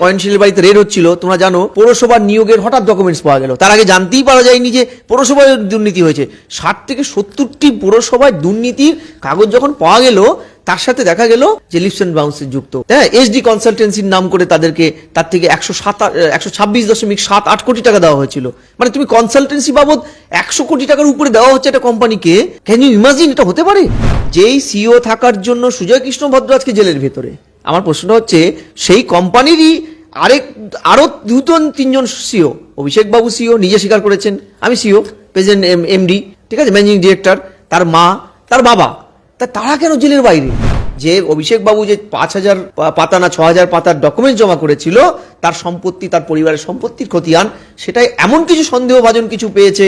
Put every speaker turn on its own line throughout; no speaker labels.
অয়নশীলের বাড়িতে রেড হচ্ছিল, তোমরা জানো, পৌরসভার নিয়োগের হঠাৎ ডকুমেন্টস পাওয়া গেল। তার আগে জানতেই পারা যায়নি যে পৌরসভায় দুর্নীতি হয়েছে। ষাট থেকে সত্তরটি পৌরসভায় দুর্নীতির কাগজ যখন পাওয়া গেল, তার সাথে দেখা গেল যে লিপস অ্যান্ড যুক্ত। হ্যাঁ এসডি কনসালটেন্সির নাম করে তাদেরকে, তার থেকে একশো সাত, একশো ছাব্বিশ দশমিক সাত আট কোটি টাকা দেওয়া হয়েছিল। মানে তুমি কনসালটেন্সি বাবদ একশো কোটি টাকার উপরে দেওয়া হচ্ছে একটা কোম্পানিকে ক্যান ইউ ইমাজিন এটা হতে পারে? যেই সিও থাকার জন্য সুজয় কৃষ্ণ ভদ্র আজকে জেলের ভেতরে। আমার প্রশ্নটা হচ্ছে, সেই কোম্পানিরই আরেক আরও দুজন, তিনজন সিও, অভিষেক বাবু সিও, নিজে স্বীকার করেছেন। আমি সিও, প্রেসিডেন্ট এমডি, ঠিক আছে, ম্যানেজিং ডিরেক্টর, তার মা, তার বাবা। তা তারা কেন জেলের বাইরে? যে অভিষেক বাবু যে পাঁচ হাজার পাতা না, ছ হাজার পাতার ডকুমেন্ট জমা করেছিল, তার সম্পত্তি, তার পরিবারের সম্পত্তির খতিয়ান সেটাই এমন কিছু সন্দেহভাজন কিছু পেয়েছে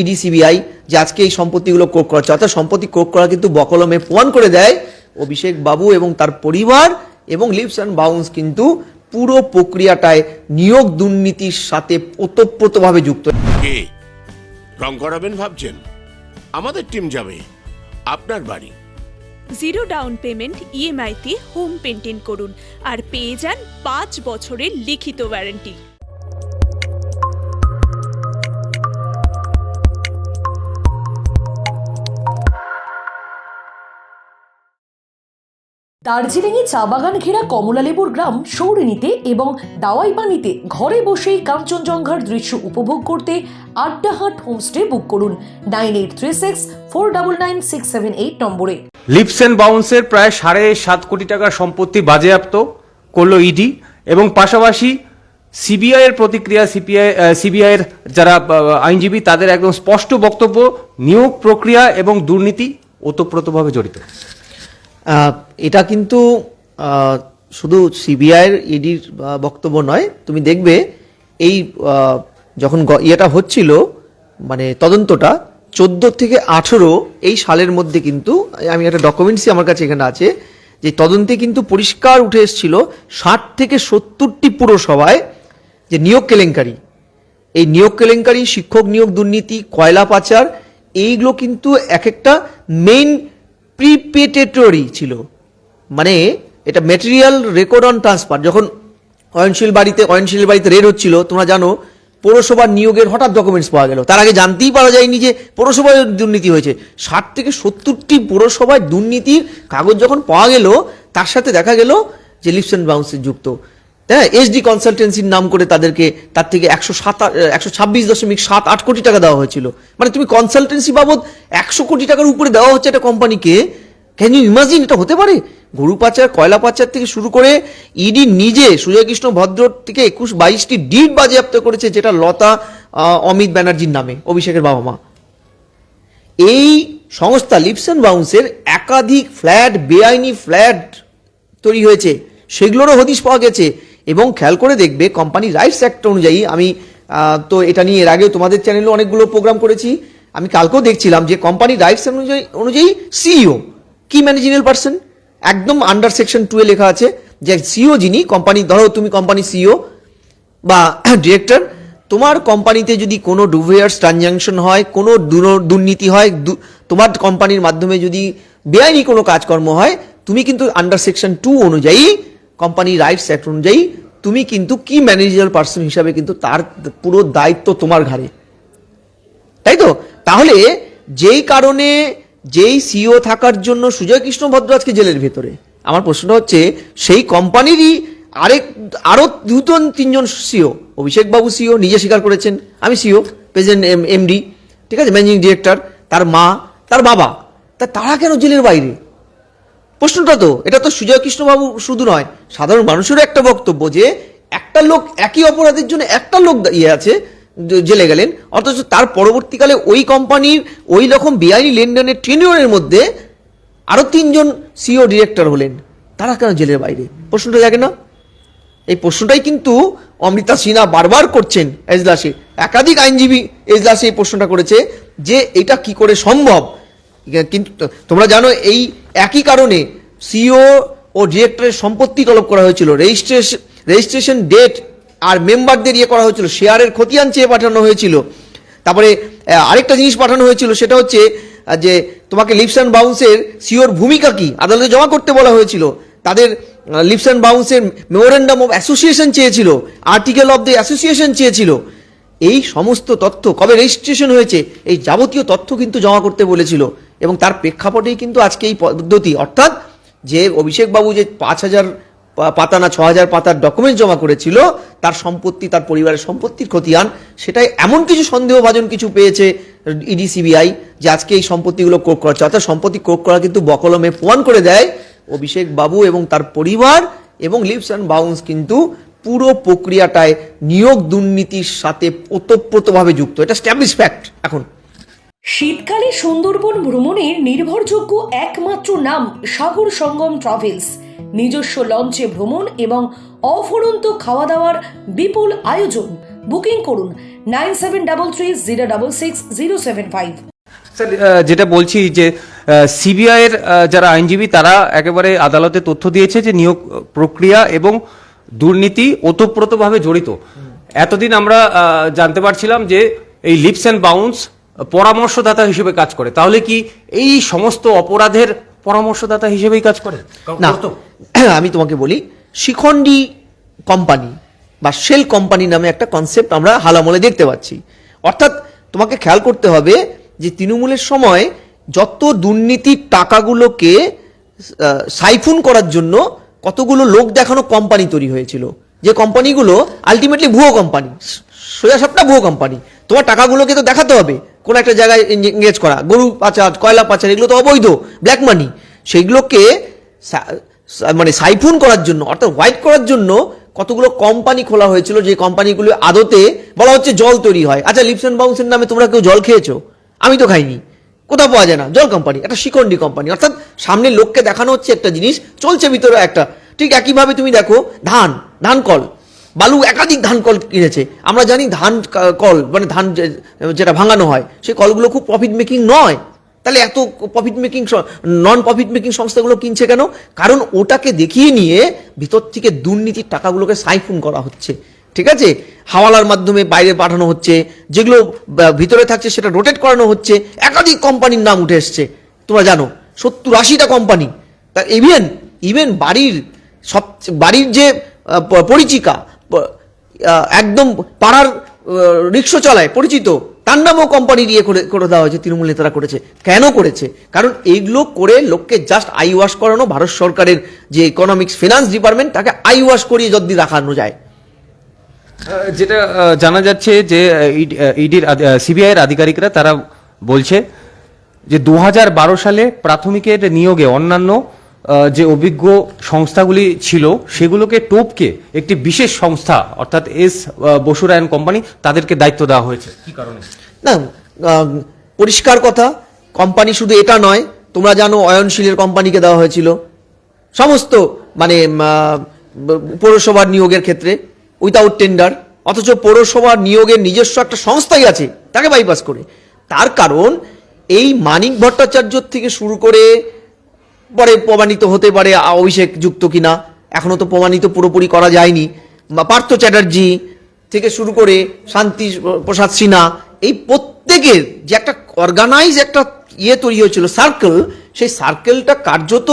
ইডি, সিবিআই, যে আজকে এই সম্পত্তিগুলো ক্রোক করা অর্থাৎ সম্পত্তি ক্রোক করা কিন্তু বকলমে প্রমাণ করে দেয় অভিষেক বাবু এবং তার পরিবার এবং লিপস অ্যান্ড বাউন্স কিন্তু পুরো প্রক্রিয়াটায় নিয়োগ দুর্নীতির সাথে ওতপ্রোতভাবে যুক্ত।
কে? রং করাবেন ভাবছেন? আমাদের টিম যাবে। আপনার বাড়ি।
জিরো ডাউন পেমেন্ট ইএমআইতে হোম পেন্টিং করুন। আর পেয়ে যান পাঁচ বছরের লিখিত ওয়ারেন্টি
দার্জিলিংয়ে চা বাগান ঘেরা কমলালেবুর গ্রাম সৌরিনীতে এবং দাওয়াইপানিতে ঘরে বসেই কাঞ্চনজঙ্ঘার দৃশ্য উপভোগ করতে আড্ডাহাট হোমস্টে বুক করুন nine eight three six four double nine six seven eight নম্বরে।
লিপস অ্যান্ড বাউন্সের প্রায় সাড়ে সাত কোটি টাকার সম্পত্তি বাজেয়াপ্ত করল ইডি এবং পাশাপাশি সিবিআই এর প্রতিক্রিয়া, সিপিআই সিবিআই এর যারা আইনজীবী, তাদের একদম স্পষ্ট বক্তব্য, নিয়োগ প্রক্রিয়া এবং দুর্নীতি ওতপ্রোতভাবে জড়িত।
এটা কিন্তু শুধু সিবিআইয়ের ইডির বক্তব্য নয়, তুমি দেখবে এই যখন ইয়েটা হচ্ছিল মানে তদন্তটা, চোদ্দ থেকে আঠেরো এই সালের মধ্যে কিন্তু, আমি একটা ডকুমেন্টসই আমার কাছে এখানে আছে, যে তদন্তে কিন্তু পরিষ্কার উঠে এসেছিল ষাট থেকে সত্তরটি পুরসভায় যে নিয়োগ কেলেঙ্কারি। এই নিয়োগ কেলেঙ্কারি, শিক্ষক নিয়োগ দুর্নীতি, কয়লা পাচার, এইগুলো কিন্তু এক একটা মেইন প্রিপেটেটরি ছিল। মানে এটা মেটেরিয়াল রেকর্ড অন ট্রান্সফার যখন অয়নশীল বাড়িতে অয়নশীল বাড়িতে রেড হচ্ছিল, তোমরা জানো, পৌরসভার নিয়োগের হঠাৎ ডকুমেন্টস পাওয়া গেল। তার আগে জানতেই পারা যায়নি যে পৌরসভায় দুর্নীতি হয়েছে। ষাট থেকে সত্তরটি পৌরসভায় দুর্নীতির কাগজ যখন পাওয়া গেল, তার সাথে দেখা গেল যে লিপস অ্যান্ড বাউন্সে যুক্ত। হ্যাঁ এসডি কনসালটেন্সির নাম করে তাদেরকে তার থেকে একশো সাত, একশো ছাব্বিশ দশমিক সাত আট কোটি টাকা দেওয়া হয়েছিল। মানে তুমি কনসালটেন্সি বাবদ একশো কোটি টাকার উপরে দেওয়া হচ্ছে একটা কোম্পানিকে ক্যান ইউ ইমাজিন এটা হতে পারে? গরু পাচার, কয়লা পাচার থেকে শুরু করে ইডি নিজে সুজয় কৃষ্ণ ভদ্র থেকে একুশ বাইশটি ডিড বাজেয়াপ্ত করেছে, যেটা লতা অমিত ব্যানার্জির নামে, অভিষেকের বাবা মা। এই সংস্থা লিপস অ্যান্ড বাউন্সের একাধিক ফ্ল্যাট, বেআইনি ফ্ল্যাট তৈরি হয়েছে। সেগুলোরও হদিশ পাওয়া গেছে। এবং খেয়াল করে দেখবে কোম্পানি রাইটস অ্যাক্ট অনুযায়ী আমি তো এটা নিয়ে এর আগেও তোমাদের চ্যানেলে অনেকগুলো প্রোগ্রাম করেছি। আমি কালকেও দেখছিলাম যে কোম্পানি রাইটস অনুযায়ী অনুযায়ী সিইও কি ম্যানেজিনাল পার্সন একদম আন্ডার সেকশন টু এ লেখা আছে যে সিইও যিনি কোম্পানি ধরো তুমি কোম্পানি সিইও বা ডিরেক্টর তোমার কোম্পানিতে যদি কোনো ডুভেয়ার্স ট্রানজাকশন হয়, কোনো দুর- দুর্নীতি হয় তোমার কোম্পানির মাধ্যমে যদি বেআইনি কোনো কাজকর্ম হয়, তুমি কিন্তু আন্ডার সেকশন টু অনুযায়ী কোম্পানি রাইটস অ্যাক্ট অনুযায়ী তুমি কিন্তু কি ম্যানেজার পার্সন হিসাবে কিন্তু তার পুরো দায়িত্ব তোমার ঘাড়ে। তাই তো? তাহলে যেই কারণে যেই সিও থাকার জন্য সুজয় কৃষ্ণ ভদ্র আজকে জেলের ভেতরে, আমার প্রশ্নটা হচ্ছে, সেই কোম্পানিরই আরেক, আরও দুজন, তিনজন সিও অভিষেক বাবু সিও নিজে স্বীকার করেছেন। আমি সিও প্রেসিডেন্ট এমডি ঠিক আছে ম্যানেজিং ডিরেক্টর তার মা, তার বাবা, তা তারা কেন জেলের বাইরে? প্রশ্নটা তো, এটা তো সুজয় কৃষ্ণবাবু শুধু নয়, সাধারণ মানুষেরও একটা বক্তব্য যে একটা লোক একই অপরাধের জন্য একটা লোক ইয়ে আছে জেলে গেলেন, অথচ তার পরবর্তীকালে ওই কোম্পানির ওই রকম বেআইনি লেনদেনের টেনিয়রের মধ্যে আরও তিনজন সিও ডিরেক্টর হলেন। তারা কেন জেলের বাইরে? প্রশ্নটা জাগে না? এই প্রশ্নটাই কিন্তু অমৃতা সিনহা বারবার করছেন এজলাসে। একাধিক আইনজীবী এজলাসে এই প্রশ্নটা করেছে যে এটা কি করে সম্ভব? কিন্তু তোমরা জানো এই একই কারণে সিও ও ডিরেক্টরের সম্পত্তি তলব করা হয়েছিল। রেজিস্ট্রেশন রেজিস্ট্রেশন ডেট আর মেম্বারদের ইয়ে করা হয়েছিল। শেয়ারের খতিয়ান চেয়ে পাঠানো হয়েছিল। তারপরে আরেকটা জিনিস পাঠানো হয়েছিল, সেটা হচ্ছে যে তোমাকে লিপস অ্যান্ড বাউন্সের সিওর ভূমিকা কি? আদালতে জমা করতে বলা হয়েছিল। তাদের লিপস অ্যান্ড বাউন্সের মেমোরেন্ডাম অফ অ্যাসোসিয়েশন চেয়েছিল। আর্টিকেল অফ দ্য অ্যাসোসিয়েশন চেয়েছিল। এই সমস্ত তথ্য কবে রেজিস্ট্রেশন হয়েছে, এই যাবতীয় তথ্য কিন্তু জমা করতে বলেছিল। এবং তার প্রেক্ষাপটেই কিন্তু আজকে এই পদ্ধতি। অর্থাৎ যে অভিষেক বাবু যে পাঁচ হাজার পাতা না ছ হাজার পাতার ডকুমেন্ট জমা করেছিল, তার সম্পত্তি, তার পরিবারের সম্পত্তির খতিয়ান সেটাই এমন কিছু সন্দেহভাজন কিছু পেয়েছে ইডি সিবিআই যে আজকে এই সম্পত্তিগুলো ক্রোক করা হচ্ছে। অর্থাৎ সম্পত্তি ক্রোক করা কিন্তু বকলমে প্রমাণ করে দেয় অভিষেক বাবু এবং তার পরিবার এবং লিপস অ্যান্ড বাউন্স কিন্তু পুরো প্রক্রিয়াটায় নিয়োগ দুর্নীতির সাথে ওতপ্রোতভাবে যুক্ত। এটা স্ট্যাবলিশ ফ্যাক্ট এখন।
শীতকালে সুন্দরবন ভ্রমণের নির্ভরযোগ্য একমাত্র নাম সাগর সঙ্গম ট্রাভেলস। নিজস্ব লঞ্চে ভ্রমণ এবং অফুরন্ত খাওয়া দাওয়ার বিপুল আয়োজন। বুকিং করুন nine seven double three zero double six zero seven five.
Sir যেটা বলছি যে সিবিআই এর যারা আইনজীবী তারা একেবারে আদালতে তথ্য দিয়েছে যে নিয়োগ প্রক্রিয়া এবং দুর্নীতি ওতপ্রোতভাবে জড়িত। এতদিন আমরা জানতে পারছিলাম যে এই লিপস অ্যান্ড বাউন্স পরামর্শদাতা হিসেবে কাজ করে। তাহলে কি এই সমস্ত অপরাধের পরামর্শদাতা হিসেবেই কাজ করে?
না। আমি তোমাকে বলি শিখণ্ডী কোম্পানি বা শেল কোম্পানি নামে একটা কনসেপ্ট আমরা হালামলে দেখতে পাচ্ছি। অর্থাৎ তোমাকে খেয়াল করতে হবে যে তৃণমূলের সময় যত দুর্নীতির টাকাগুলোকে সাইফুন করার জন্য কতগুলো লোক দেখানো কোম্পানি তৈরি হয়েছিল। যে কোম্পানিগুলো আলটিমেটলি ভুয়ো কোম্পানি সোজা সাপটা ভুয়ো কোম্পানি। তোমার টাকাগুলোকে তো দেখাতে হবে। কোন একটা জায়গায় এঙ্গেজ করা, গরু পাচার, কয়লা পাচার, এগুলো তো অবৈধ ব্ল্যাক মানি সেইগুলোকে মানে সাইফুন করার জন্য, অর্থাৎ হোয়াইট করার জন্য কতগুলো কোম্পানি খোলা হয়েছিল, যে কোম্পানিগুলো আদতে বলা হচ্ছে জল তৈরি হয়। আচ্ছা লিপসন বাউন্সের নামে তোমরা কেউ জল খেয়েছো? আমি তো খাইনি। কোথাও পাওয়া যায় না, জল কোম্পানি একটা শিকন্ডি কোম্পানি অর্থাৎ সামনে লোককে দেখানো হচ্ছে একটা জিনিস, চলছে ভিতরে একটা। ঠিক একইভাবে তুমি দেখো, ধান ধান কল। বালু একাধিক ধান কল কিনেছে। আমরা জানি ধান কল মানে ধান যেটা ভাঙানো হয়, সেই কলগুলো খুব প্রফিট মেকিং নয়। তাহলে এত profit making non profit making সংস্থাগুলো কিনছে কেন? কারণ ওটাকে দেখিয়ে নিয়ে ভিতর থেকে দুর্নীতির টাকাগুলোকে সাইফুন করা হচ্ছে। ঠিক আছে? হাওয়ালার মাধ্যমে বাইরে পাঠানো হচ্ছে, যেগুলো ভিতরে থাকছে সেটা রোটেট করানো হচ্ছে, একাধিক কোম্পানির নাম উঠে এসছে। তোমরা জানো, সত্তর আশিটা কোম্পানি তা ইভেন ইভেন বাড়ির সব, বাড়ির যে পরিচিকা একদম পাড়ার রিক্সা চালায়, পরিচিত। তার নামও কোম্পানি দিয়ে করে করে দেওয়া হয়েছে, তৃণমূল নেতারা করেছে। কেন করেছে? কারণ এইগুলো করে লোককে জাস্ট আই ওয়াশ করানো ভারত সরকারের যে ইকোনমিক্স ফিনান্স ডিপার্টমেন্ট তাকে আই ওয়াশ করিয়ে যদি রাখানো যায়।
যেটা জানা যাচ্ছে যে ইডির সিবিআইয়ের আধিকারিকরা তারা বলছে যে দু হাজার বারো সালে প্রাথমিকের নিয়োগে অন্যান্য যে অভিজ্ঞ সংস্থাগুলি ছিল, সেগুলোকে টোপকে একটি বিশেষ সংস্থা, অর্থাৎ এস বসুরায়ন কোম্পানি, তাদেরকে দায়িত্ব দেওয়া হয়েছে। কি কারণে?
না পরিষ্কার কথা, কোম্পানি শুধু এটা নয়, তোমরা জানো অয়নশীলের কোম্পানিকে দেওয়া হয়েছিল। সমস্ত মানে পৌরসভার নিয়োগের ক্ষেত্রে উইথাউট টেন্ডার অথচ পৌরসভার নিয়োগের নিজস্ব একটা সংস্থাই আছে, তাকে বাইপাস করে। তার কারণ, এই মানিক ভট্টাচার্য থেকে শুরু করে পরে প্রমাণিত হতে পারে অভিষেক যুক্ত কিনা। এখনও তো প্রমাণিত পুরোপুরি করা যায়নি। বা পার্থ চ্যাটার্জি থেকে শুরু করে শান্তি প্রসাদ সিনহা, এই প্রত্যেকের যে একটা অর্গানাইজ একটা ইয়ে তৈরি হয়েছিল সার্কেল সেই সার্কেলটা কার্যত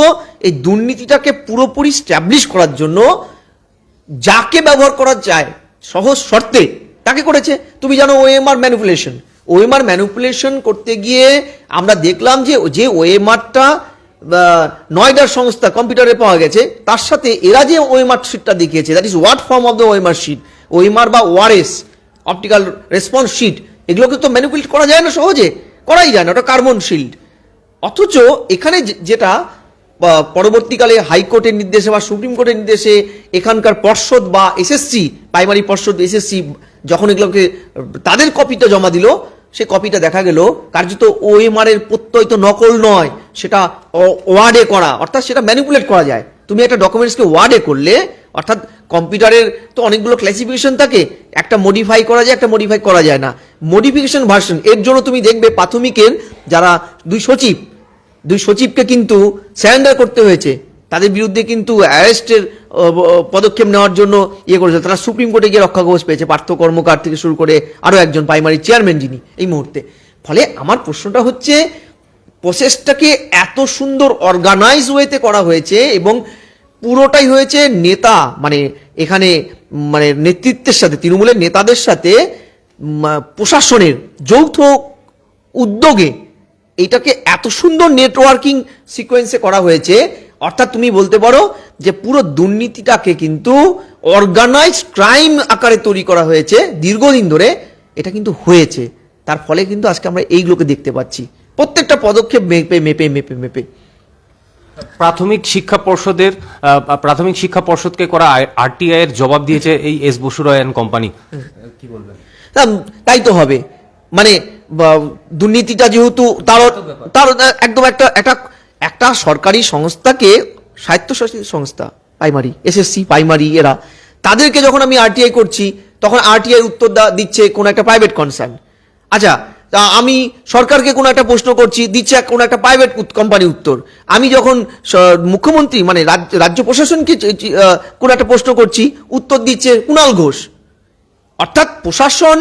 এই দুর্নীতিটাকে পুরোপুরি স্ট্যাবলিশ করার জন্য যাকে ব্যবহার করা যায় সহজ শর্তে তাকে করেছে। তুমি জানো ওএমআর ম্যানিপুলেশন ওএমআর ম্যানিপুলেশন করতে গিয়ে আমরা দেখলাম যে যে ওএমআরটা নয়ডার সংস্থা কম্পিউটারে পাওয়া গেছে, তার সাথে এরা যে ওয়েমার শিটটা দেখিয়েছে। That is what form of the OMR sheet OMR বা ওআরএস অপটিক্যাল রেসপন্স শিট এগুলোকে তো ম্যানিপুলেট করা যায় না সহজে। করাই যায় না, ওটা কার্বন শিল্ড অথচ এখানে যেটা পরবর্তীকালে হাইকোর্টের নির্দেশে বা সুপ্রিম কোর্টের নির্দেশে এখানকার পর্ষদ বা এসএসসি প্রাইমারি পর্ষদ এসএসসি, যখন এগুলোকে তাদের কপিটা জমা দিল সে কপিটা দেখা গেল, কার্যত ওএমআর এর প্রত্যয় তো নকল নয়, সেটা ওয়ার্ডে করা, অর্থাৎ সেটা ম্যানিপুলেট করা যায়। তুমি একটা ডকুমেন্টসকে ওয়ার্ডে করলে, অর্থাৎ কম্পিউটারের তো অনেকগুলো ক্লাসিফিকেশন থাকে, একটা মডিফাই করা যায়, একটা মডিফাই করা যায় না। মডিফিকেশন ভার্সন এর জন্য তুমি দেখবে প্রাথমিকের যারা দুই সচিব, দুই সচিবকে কিন্তু স্যারেন্ডার করতে হয়েছে। তাদের বিরুদ্ধে কিন্তু অ্যারেস্টের পদক্ষেপ নেওয়ার জন্য ইয়ে করেছে। তারা সুপ্রিম কোর্টে গিয়ে রক্ষা কবচ পেয়েছে। পার্থ কর্মকার থেকে শুরু করে আরও একজন প্রাইমারি চেয়ারম্যান যিনি এই মুহূর্তে। ফলে আমার প্রশ্নটা হচ্ছে, প্রসেসটাকে এত সুন্দর অর্গানাইজ ওয়েতে করা হয়েছে এবং পুরোটাই হয়েছে নেতা মানে এখানে মানে নেতৃত্বের সাথে, তৃণমূলের নেতাদের সাথে প্রশাসনের যৌথ উদ্যোগে এটাকে এত সুন্দর নেটওয়ার্কিং সিকোয়েন্সে করা হয়েছে অর্থাৎ তুমি বলতে পারো যে পুরো দুর্নীতিটাকে কিন্তু অর্গানাইজড ক্রাইম আকারে তৈরি করা হয়েছে দীর্ঘদিন ধরে এটা কিন্তু হয়েছে। তার ফলে কিন্তু আজকে আমরা এইগুলোকে দেখতে পাচ্ছি। প্রত্যেকটা পদক্ষেপ মেপে মেপে মেপে মেপে।
প্রাথমিক শিক্ষা পর্ষদের আহ, প্রাথমিক শিক্ষা পর্ষদকে করা আরটিআই এর জবাব দিয়েছে এই এস বসুরায়ন কোম্পানি। কি বলবেন?
তাই তো হবে। মানে দুর্নীতিটা যেহেতু তার তার একদম একটা একটা একটা সরকারি সংস্থাকে স্বায়ত্তশাসিত সংস্থা, প্রাইমারি, এসএসসি, প্রাইমারি, এরা, তাদেরকে যখন আমি আরটিআই করছি, তখন আরটিআই উত্তর দিচ্ছে কোনো একটা প্রাইভেট কনসার্ন আচ্ছা আমি সরকারকে কোনো একটা প্রশ্ন করছি, দিচ্ছে কোনো একটা প্রাইভেট কোম্পানি উত্তর। আমি যখন মুখ্যমন্ত্রী মানে রাজ্য রাজ্য প্রশাসনকে কোনো একটা প্রশ্ন করছি, উত্তর দিচ্ছে কুণাল ঘোষ। অর্থাৎ প্রশাসন,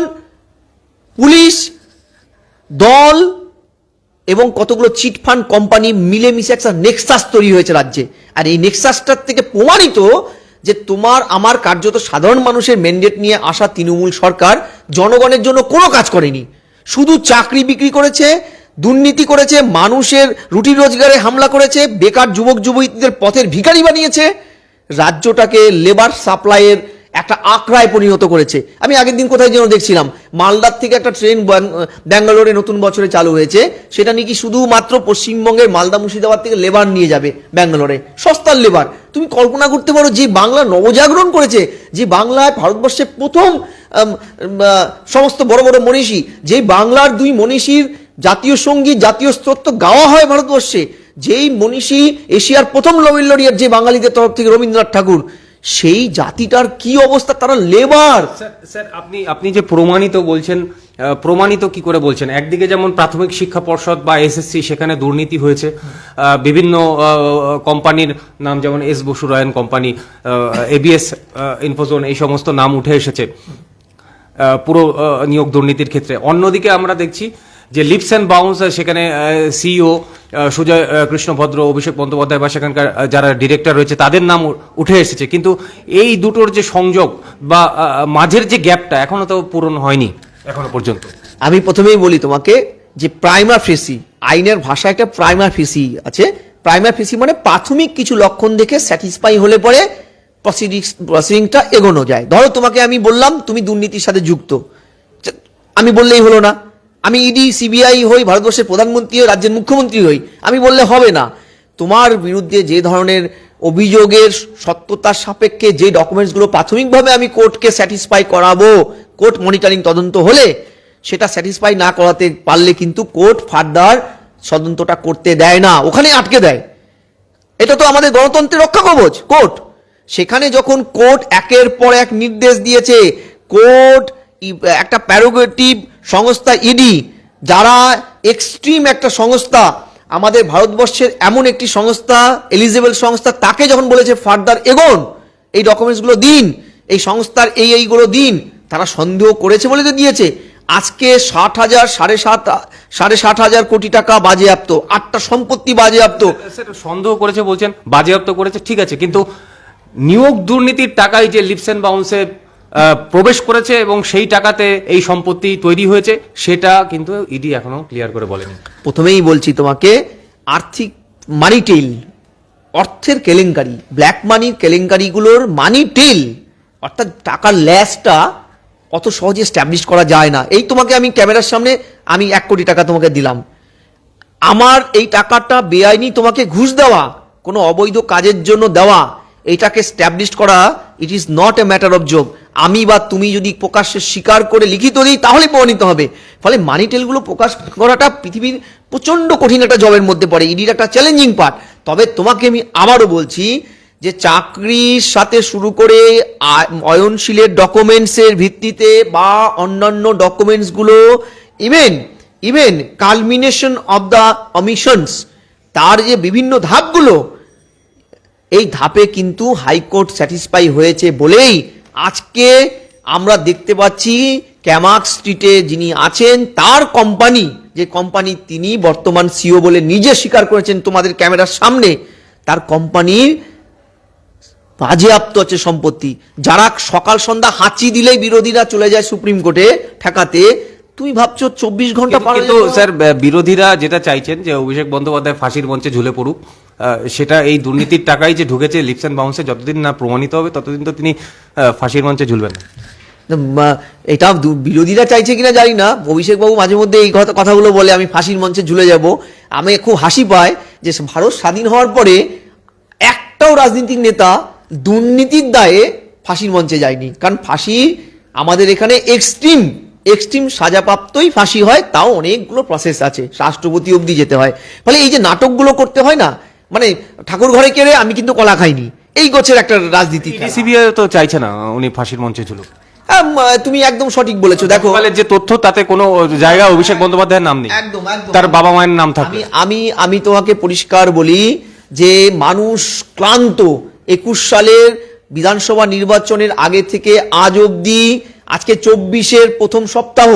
পুলিশ, দল এবং কতগুলো চিটফান্ড কোম্পানি মিলেমিশে একটা নেক্সাস তৈরি হয়েছে রাজ্যে। আর এই নেক্সাসটার থেকে প্রমাণিত যে তোমার, আমার কার্যত সাধারণ মানুষের ম্যান্ডেট নিয়ে আসা তৃণমূল সরকার জনগণের জন্য কোনো কাজ করেনি। শুধু চাকরি বিক্রি করেছে, দুর্নীতি করেছে, মানুষের রুটি রোজগারে হামলা করেছে, বেকার যুবক যুবতীদের পথের ভিখারি বানিয়েছে। রাজ্যটাকে লেবার সাপ্লাইয়ের একটা আখড়ায় পরিণত করেছে। আমি আগের দিন কোথায় যেন দেখছিলাম, মালদার থেকে একটা ট্রেন ব্যাঙ্গালোরে নতুন বছরে চালু হয়েছে। সেটা নাকি শুধুমাত্র পশ্চিমবঙ্গের মালদা মুর্শিদাবাদ থেকে লেবার নিয়ে যাবে ব্যাঙ্গালোরে। সস্তার লেবার। তুমি কল্পনা করতে পারো যে বাংলা নবজাগরণ করেছে, যে বাংলায় ভারতবর্ষের প্রথম সমস্ত বড় বড় মনীষী, যে বাংলার দুই মনীষীর জাতীয় সংগীত, জাতীয় স্তোত্র গাওয়া হয় ভারতবর্ষে। যেই মনীষী এশিয়ার প্রথম লরিয়ার যে বাঙালিদের তরফ থেকে রবীন্দ্রনাথ ঠাকুর সেই জাতিটার কি অবস্থা? তারা লেবার
স্যার আপনি আপনি যে প্রমাণিত বলছেন প্রমাণিত কি করে বলছেন? একদিকে যেমন প্রাথমিক শিক্ষা পর্ষদ বা এসএসসি সেখানে দুর্নীতি হয়েছে বিভিন্ন কোম্পানির নাম যেমন S Basurayan company ABS Infozone এই সমস্ত নাম উঠে এসেছে পুরো নিয়োগ দুর্নীতির ক্ষেত্রে। অন্যদিকে আমরা দেখছি যে লিপস অ্যান্ড বাউন্স সেখানে সিইও সুজয় কৃষ্ণভদ্র, অভিষেক বন্দ্যোপাধ্যায় বা সেখানকার যারা ডিরেক্টর রয়েছে, তাদের নাম উঠে এসেছে। কিন্তু এই দুটোর যে সংযোগ বা মাঝের যে গ্যাপটা এখনও তো পূরণ হয়নি, এখনও পর্যন্ত।
আমি প্রথমেই বলি তোমাকে যে প্রাইমার ফেসি আইনের ভাষায় একটা প্রাইমার ফেসি আছে। প্রাইমার ফেসি মানে প্রাথমিক কিছু লক্ষণ দেখে স্যাটিসফাই হলে পরে প্রসিডিংটা এগোনো যায়। ধরো তোমাকে আমি বললাম, তুমি দুর্নীতির সাথে যুক্ত। আমি বললেই হলো না। আমি ইডি, সিবিআই হই, ভারতবর্ষের প্রধানমন্ত্রী হই, রাজ্যের মুখ্যমন্ত্রী হই, আমি বললে হবে না। তোমার বিরুদ্ধে যে ধরনের অভিযোগের সত্যতার সাপেক্ষে যে ডকুমেন্টসগুলো প্রাথমিকভাবে আমি কোর্টকে স্যাটিসফাই করাবো, কোর্ট মনিটরিং তদন্ত হলে, সেটা স্যাটিসফাই না করাতে পারলে কিন্তু কোর্ট ফার্দার তদন্তটা করতে দেয় না ওখানে আটকে দেয়। এটা তো আমাদের গণতন্ত্রের রক্ষা কবচ, কোর্ট। সেখানে যখন কোর্ট একের পর এক নির্দেশ দিয়েছে, কোর্ট একটা প্যারোগেটিভ সংস্থা ইডি যারা এক্সট্রিম একটা সংস্থা, আমাদের ভারতবর্ষের এমন একটি সংস্থা এলিজেবল সংস্থা, তাকে যখন বলেছে ফার্দার এগোন, এই ডকুমেন্টসগুলো দিন, এই সংস্থার এই এইগুলো দিন, তারা সন্দেহ করেছে বলে তো দিয়েছে। আজকে ষাট হাজার, সাড়ে সাত, সাড়ে ষাট হাজার কোটি টাকা বাজেয়াপ্ত, আটটা সম্পত্তি বাজেয়াপ্ত।
সন্দেহ করেছে বলছেন, বাজেয়াপ্ত করেছে, ঠিক আছে, কিন্তু নিয়োগ দুর্নীতির টাকায় যে লিপস অ্যান্ড বাউন্সে প্রবেশ করেছে এবং সেই টাকাতে এই সম্পত্তি তৈরি হয়েছে, সেটা কিন্তু ইডি এখনও ক্লিয়ার করে বলেনি।
প্রথমেই বলছি তোমাকে, আর্থিক মানি টেল অর্থের কেলেঙ্কারি ব্ল্যাক মানির কেলেঙ্কারিগুলোর মানি টেল অর্থাৎ টাকার ল্যাসটা অত সহজে স্ট্যাবলিশ করা যায় না। এই তোমাকে আমি ক্যামেরার সামনে, আমি এক কোটি টাকা তোমাকে দিলাম। আমার এই টাকাটা বেআইনি তোমাকে ঘুষ দেওয়া, কোনো অবৈধ কাজের জন্য দেওয়া, এটাকে স্ট্যাবলিশ করা it is not a matter of joke আমি বা তুমি যদি প্রকাশ্যে স্বীকার করে লিখিত দিই, তাহলে প্রমাণিত হবে। ফলে মানি টেলগুলো প্রকাশ করাটা পৃথিবীর প্রচণ্ড কঠিন একটা জবের মধ্যে পড়ে। ইডির একটা চ্যালেঞ্জিং পার্ট তবে তোমাকে আমি আবারও বলছি যে চাকরির সাথে শুরু করে অয়নশীলের ডকুমেন্টসের ভিত্তিতে বা অন্যান্য ডকুমেন্টসগুলো even even culmination of the omissions তার যে বিভিন্ন ধাপগুলো, এই ধাপে কিন্তু হাইকোর্ট স্যাটিসফাই হয়েছে বলেই আজকে আমরা দেখতে পাচ্ছি ক্যামাক স্ট্রিটে যিনি আছেন তার কোম্পানি যে কোম্পানি তিনি বর্তমান সিও বলে নিজে স্বীকার করেছেন তোমাদের ক্যামেরার সামনে তার কোম্পানির বাজেয়াপ্ত হচ্ছে সম্পত্তি। যারা সকাল সন্ধ্যা হাঁচি দিলেই বিরোধীরা চলে যায় সুপ্রিম কোর্টে ঠেকাতে তুমি ভাবছ চব্বিশ ঘণ্টা পার
কিন্তু স্যার বিরোধীরা যেটা চাইছেন যে অভিষেক বন্দ্যোপাধ্যায় ফাঁসির মঞ্চে ঝুলে পড়ুক সেটা এই দুর্নীতির টাকাই যে ঢুকেছে লিপস অ্যান্ড বাউন্সে যতদিন না প্রমাণিত হবে, ততদিন তো তিনি ফাঁসির মঞ্চে ঝুলবেন না।
এটা বিরোধীরা চাইছে কিনা জানি না। অভিষেক বাবু মাঝে মধ্যে এই কথা- কথাগুলো বলে, আমি ফাঁসির মঞ্চে ঝুলে যাব। আমি খুব হাসি পায় যে ভারত স্বাধীন হওয়ার পরে একটাও রাজনীতিক নেতা দুর্নীতির দায়ে ফাঁসির মঞ্চে যায়নি। কারণ ফাঁসি আমাদের এখানে এক্সট্রিম এক্সট্রিম সাজাপ্রাপ্তই ফাঁসি হয়, তাও অনেকগুলো প্রসেস আছে। রাষ্ট্রপতি অবধি যেতে হয়। ফলে এই যে নাটকগুলো করতে হয় না মানে ঠাকুর ঘরে কেড়ে আমি কিন্তু কলা খাইনি। এই গোছের একটা রাজনীতি।
সিবিআই তো চাইছে না উনি ফাঁসির মঞ্চে
ছিল তুমি একদম সঠিক বলেছ দেখো।
যে তথ্য তাতে কোনো জায়গা অভিষেক বন্দ্যোপাধ্যায়ের নাম নেই।
একদম।
তার বাবা মায়ের নাম থাকে।
আমি আমি আমি তোমাকে পরিষ্কার বলি যে মানুষ ক্লান্ত। একুশ সালের বিধানসভা নির্বাচনের আগে থেকে আজ অবধি আজকে চব্বিশের প্রথম সপ্তাহ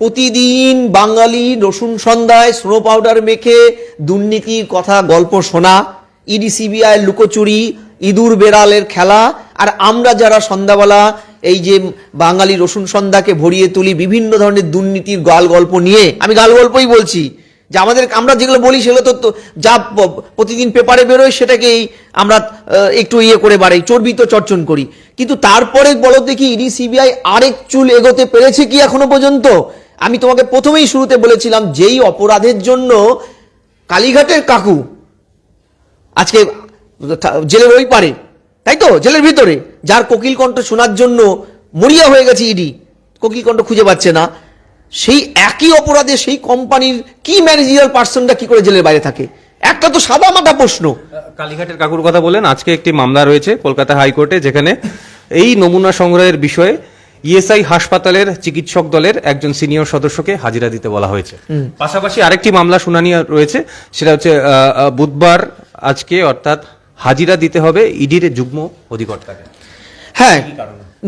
প্রতিদিন বাঙালি রসুন সন্ধ্যায় স্নো পাউডার মেখে দুর্নীতির কথা গল্প শোনা, ইডি, সিবিআই, লুকোচুরি, ইঁদুর বেড়ালের খেলা, আর আমরা যারা সন্ধ্যাবেলা এই যে বাঙালি রসুন সন্ধ্যাকে ভরিয়ে তুলি বিভিন্ন ধরনের দুর্নীতির গাল গল্প নিয়ে, আমি গাল গল্পই বলছি। যে আমাদের আমরা যেগুলো বলি সেগুলো তো যা প্রতিদিন পেপারে বেরোয় সেটাকেই আমরা একটু ইয়ে করে বাড়াই চর্বিত চর্চন করি। কিন্তু তারপরে বলো দেখি ইডি, সিবিআই আরেক চুল এগোতে পেরেছে কি এখনও পর্যন্ত? আমি তোমাকে প্রথমেই শুরুতে বলেছিলাম, যেই অপরাধের জন্য কালীঘাটের কাকু আজকে জেলের ওই পারে, তাই তো? জেলের ভিতরে, যার কোকিল কণ্ঠ শোনার জন্য মরিয়া হয়ে গেছে ইডি, কোকিল কণ্ঠ খুঁজে পাচ্ছে না। সেই একই অপরাধে সেই কোম্পানির কি ম্যানেজার পার্সনটা কি করে জেলের বাইরে থাকে? একটা তো সাদা মাটা প্রশ্ন।
কালীঘাটের কাকুর কথা বলেন আজকে একটি মামলা রয়েছে কলকাতা হাইকোর্টে, যেখানে এই নমুনা সংগ্রহের বিষয়ে ইএসআই হাসপাতালের চিকিৎসক দলের একজন সিনিয়র সদস্যকে হাজিরা দিতে বলা হয়েছে। পাশাপাশি আরেকটি মামলা শুনানি রয়েছে সেটা হচ্ছে বুধবার আজকে অর্থাৎ হাজিরা দিতে হবে ইডির যুগ্ম অধিকর্তাকে।
হ্যাঁ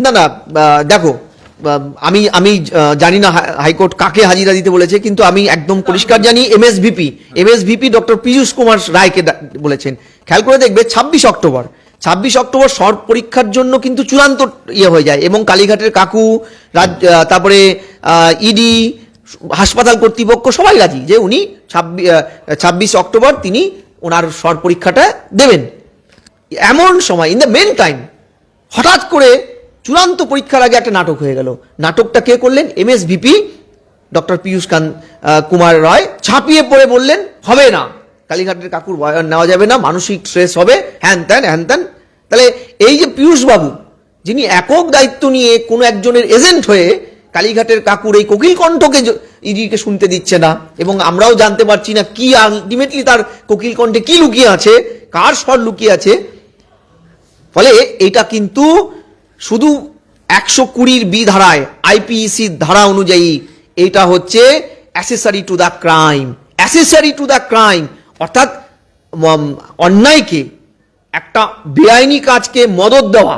না না দেখো আমি আমি জানি না হাইকোর্ট কাকে হাজিরা দিতে বলেছে কিন্তু আমি একদম পরিষ্কার জানি MSVP MSVP doctor Piyush Kumar রায়কে বলেছেন। খেয়াল করে দেখবে ছাব্বিশ অক্টোবর ছাব্বিশ অক্টোবর শর্ট পরীক্ষার জন্য কিন্তু চূড়ান্ত ইয়ে হয়ে যায় এবং কালীঘাটের কাকু, রাজ- তারপরে ইডি হাসপাতাল কর্তৃপক্ষ সবাই রাজি যে উনি ছাব্বিশ অক্টোবর তিনি ওনার শর্ট পরীক্ষাটা দেবেন। এমন সময় ইন দ্য মেন টাইম হঠাৎ করে চূড়ান্ত পরীক্ষার আগে একটা নাটক হয়ে গেল। নাটকটা কে করলেন? M S VP doctor Piyush কান কুমার রায়, ছাপিয়ে পড়ে বললেন, হবে না। কালীঘাটের কাকুর নেওয়া যাবে না, মানসিক স্ট্রেস হবে, হ্যান ত্যান হ্যান ত্যান। তাহলে এই যে পীযূষ বাবু যিনি একক দায়িত্ব নিয়ে কোনো একজনের এজেন্ট হয়ে কালীঘাটের কাকুর এই কোকিল কণ্ঠকে ইডিকে শুনতে দিচ্ছে না, এবং আমরাও জানতে পারছি না কি আলটিমেটলি তার কোকিল কণ্ঠে কি লুকিয়ে আছে, কার স্বর লুকিয়ে আছে। ফলে এটা কিন্তু শুধু একশো কুড়ির বি ধারায় আইপিসি ধারা অনুযায়ী এটা হচ্ছে accessory to the crime accessory to the crime অর্থাৎ অন্যায়কে একটা বেআইনি কাজকে মদত দেওয়া।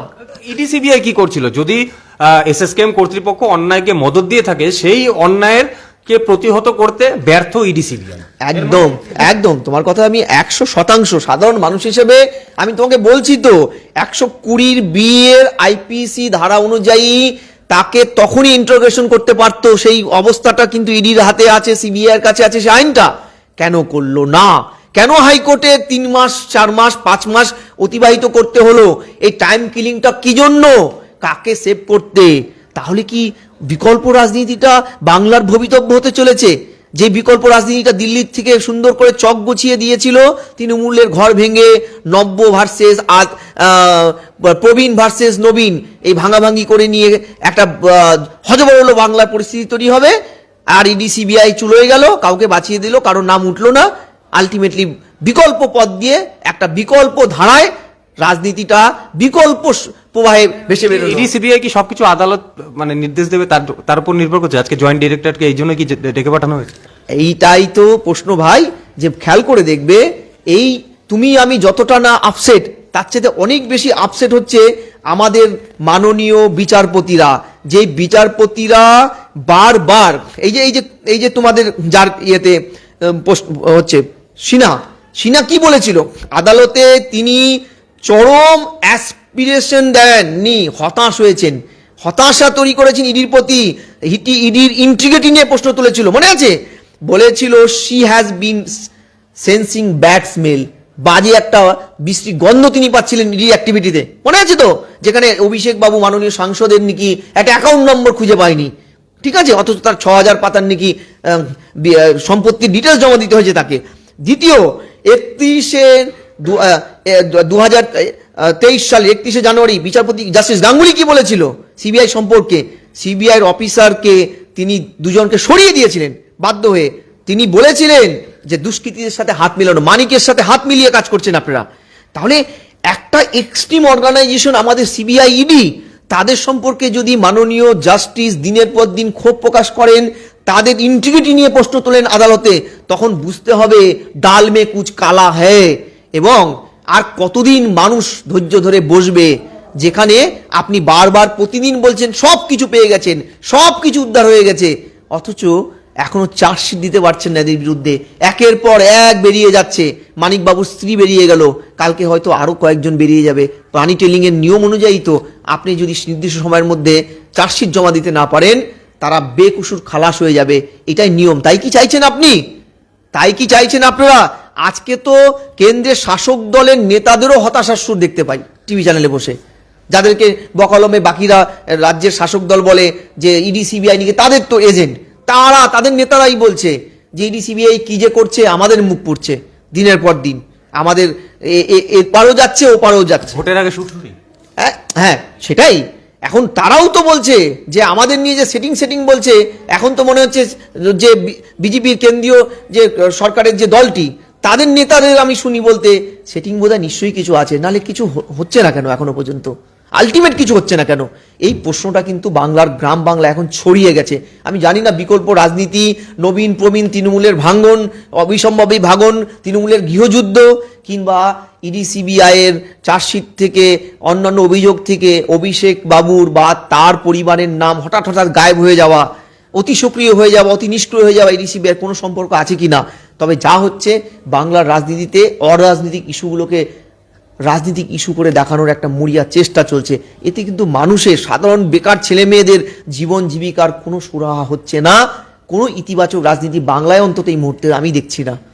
ইডি সিবিআই কি করছিল? যদি এসএসকেএম কর্তৃপক্ষ অন্যায়কে মদত দিয়ে থাকে সেই অন্যায়ের কে প্রতিহত করতে ব্যর্থ ইডি সিবিআই।
একদম একদম। তোমার কথা আমি একশো শতাংশ সাধারণ মানুষ হিসেবে আমি তোমাকে বলছি তো একশো কুড়ির বিয়ের আইপিসি ধারা অনুযায়ী তাকে তখনই ইন্টারোগেশন করতে পারতো। সেই অবস্থাটা কিন্তু ইডির হাতে আছে সিবিআই এর কাছে আছে সেই আইনটা। কেন করল না? কেন হাইকোর্টে তিন মাস, চার মাস, পাঁচ মাস অতিবাহিত করতে হলো? এই টাইম কিলিংটা কি জন্য? কাকে সেভ করতে? তাহলে কি বিকল্প রাজনীতিটা বাংলার ভবিতব্য হতে চলেছে? যে বিকল্প রাজনীতিটা দিল্লির থেকে সুন্দর করে চক গুছিয়ে দিয়েছিল তৃণমূলের ঘর ভেঙে নব্য ভার্সেস আদ প্রবীণ ভার্সেস নবীন, এই ভাঙাভাঙি করে নিয়ে একটা হজবরল বাংলার পরিস্থিতি তৈরি হবে। আর ইডি সিবিআই চুলোয় গেল কাউকে বাঁচিয়ে দিল কারোর নাম উঠল না। আলটিমেটলি বিকল্প পথ দিয়ে একটা বিকল্প ধারায় রাজনীতিটা বিকল্প প্রবাহে ভেসে বেরোলো।
ইডি সিবিআই কি সবকিছু আদালত মানে নির্দেশ দেবে তার তার উপর নির্ভর করছে? আজকে জয়েন্ট ডিরেক্টরকে এই জন্য কি ডেকে পাঠানো হয়েছে?
এইটাই তো প্রশ্ন ভাই যে খেয়াল করে দেখবে এই তুমি আমি যতটা না আপসেট তার চেয়ে অনেক বেশি আপসেট হচ্ছে আমাদের মাননীয় বিচারপতিরা। যে বিচারপতিরা বারবার, এই যে এই যে এই যে তোমাদের যার ইয়েতে হচ্ছে সিনা সিনা কি বলেছিল? আদালতে তিনি চরম অ্যাসপিরেশন দেননি, হতাশ হয়েছেন। হতাশা তৈরি করেছেন ইডির প্রতি, হিটি, ইডির ইন্টিগ্রিটি নিয়ে প্রশ্ন তুলেছিল, মনে আছে? বলেছিল she has been sensing bad smell বাজে একটা বিশ্রী গন্ধ তিনি পাচ্ছিলেন ইডি অ্যাক্টিভিটিতে মনে আছে তো? যেখানে অভিষেক বাবু মাননীয় সাংসদের নাকি একটা অ্যাকাউন্ট নম্বর খুঁজে পায়নি। ঠিক আছে? অথচ তার ছ হাজার পাতার নাকি সম্পত্তির ডিটেলস জমা দিতে হয়েছে তাকে। দ্বিতীয়, একত্রিশে দু হাজার তেইশ সালে, একত্রিশে জানুয়ারি, বিচারপতি জাস্টিস গাঙ্গুলি কি বলেছিল? সিবিআই সম্পর্কে। সিবিআইয়ের অফিসারকে তিনি দুজনকে সরিয়ে দিয়েছিলেন, বাধ্য হয়ে। তিনি বলেছিলেন যে দুষ্কৃতীদের সাথে হাত মিলানো, মানিকের সাথে হাত মিলিয়ে কাজ করছেন আপনারা। তাহলে একটা এক্সট্রিম অর্গানাইজেশন আমাদের সিবিআই ইডি তাদের সম্পর্কে যদি মাননীয় জাস্টিস দিনের পর দিন ক্ষোভ প্রকাশ করেন, তাদের ইন্টিগ্রিটি নিয়ে প্রশ্ন তোলেন আদালতে, তখন বুঝতে হবে ডাল মে কুচ কালা হ্যায় এবং আর কতদিন মানুষ ধৈর্য ধরে বসবে যেখানে আপনি বারবার প্রতিদিন বলছেন সব কিছু পেয়ে গেছেন সব কিছু উদ্ধার হয়ে গেছে। অথচ এখনও চার্জশিট দিতে পারছেন না এদের বিরুদ্ধে। একের পর এক বেরিয়ে যাচ্ছে। মানিকবাবুর স্ত্রী বেরিয়ে গেল। কালকে হয়তো আরও কয়েকজন বেরিয়ে যাবে। প্রাণী টেলিংয়ের নিয়ম অনুযায়ী তো আপনি যদি নির্দিষ্ট সময়ের মধ্যে চার্জশিট জমা দিতে না পারেন, তারা বেকুসুর খালাস হয়ে যাবে। এটাই নিয়ম। তাই কি চাইছেন আপনি? তাই কি চাইছেন আপনারা? আজকে তো কেন্দ্রের শাসক দলের নেতাদেরও হতাশার সুর দেখতে পাই টিভি চ্যানেলে বসে। যাদেরকে বকলমে বাকিরা রাজ্যের শাসক দল বলে যে ইডি সিবিআই নিয়ে তাদের তো এজেন্ট তারা তাদের নেতারাই বলছে যে ইডি সিবিআই কি যে করছে আমাদের মুখ পড়ছে দিনের পর দিন। আমাদের এপারও যাচ্ছে ওপারও যাচ্ছে।
ভোটের আগে শুটুরি
হ্যাঁ হ্যাঁ সেটাই। এখন তারাও তো বলছে যে আমাদের নিয়ে যে সেটিং সেটিং বলছে এখন তো মনে হচ্ছে যে বিজেপির কেন্দ্রীয় যে সরকারের যে দলটি তাদের নেতাদের আমি শুনি বলতে সেটিং বোধহয় নিশ্চয়ই কিছু আছে নালে কিছু হচ্ছে না কেন এখনও পর্যন্ত? আলটিমেট কিছু হচ্ছে না কেন? এই প্রশ্নটা কিন্তু বাংলার গ্রাম বাংলা এখন ছড়িয়ে গেছে। আমি জানি না বিকল্প রাজনীতি, নবীন, প্রবীণ, তৃণমূলের ভাঙ্গন অবিসম্ভাবী ভাঙন তৃণমূলের গৃহযুদ্ধ, কিংবা ইডি সিবিআইয়ের চার্জশিট থেকে, অন্যান্য অভিযোগ থেকে অভিষেক বাবুর বা তার পরিবারের নাম হঠাৎ হঠাৎ গায়েব হয়ে যাওয়া, অতি সক্রিয় হয়ে যাওয়া, অতি নিষ্ক্রিয় হয়ে যাওয়া ইডি সিবিআইয়ের কোনো সম্পর্ক আছে কি না তবে যা হচ্ছে বাংলার রাজনীতিতে অরাজনৈতিক ইস্যুগুলোকে রাজনীতিক ইস্যু করে দেখানোর একটা মরিয়া চেষ্টা চলছে। এতে কিন্তু মানুষের, সাধারণ বেকার ছেলে মেয়েদের জীবন জীবিকার কোনো সুরাহা হচ্ছে না। কোনো ইতিবাচক রাজনীতি বাংলায় অন্তত এই মুহূর্তে আমি দেখছি না।